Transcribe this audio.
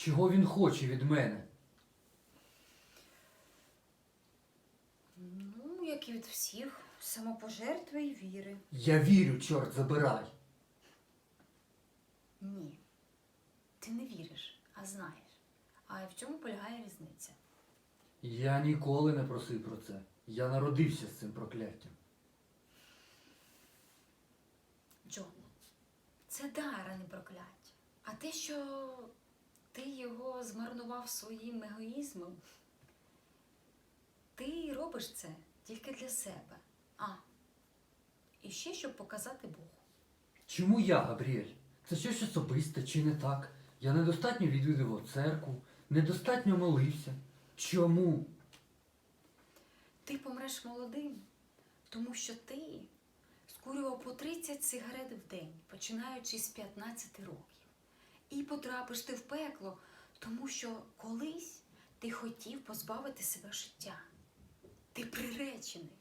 Чого він хоче від мене? Ну, як і від всіх, самопожертви і віри. Я вірю, чорт забирай. Ні. Ти не віриш, а знаєш. А в цьому полягає різниця. Я ніколи не просив про це. Я народився з цим прокляттям. Джон, це дар, а не прокляття. А те, що ти його змарнував своїм егоїзмом, ти робиш це тільки для себе. А. І ще щоб показати Богу. Чому я, Габріель? Це щось особисте чи не так? Я недостатньо відвідував церкву, недостатньо молився. Чому? Ти помреш молодим, тому що ти скурював по 30 сигарет в день, починаючи з 15 років. Потрапиш ти в пекло, тому що колись ти хотів позбавити себе життя. Ти приречений.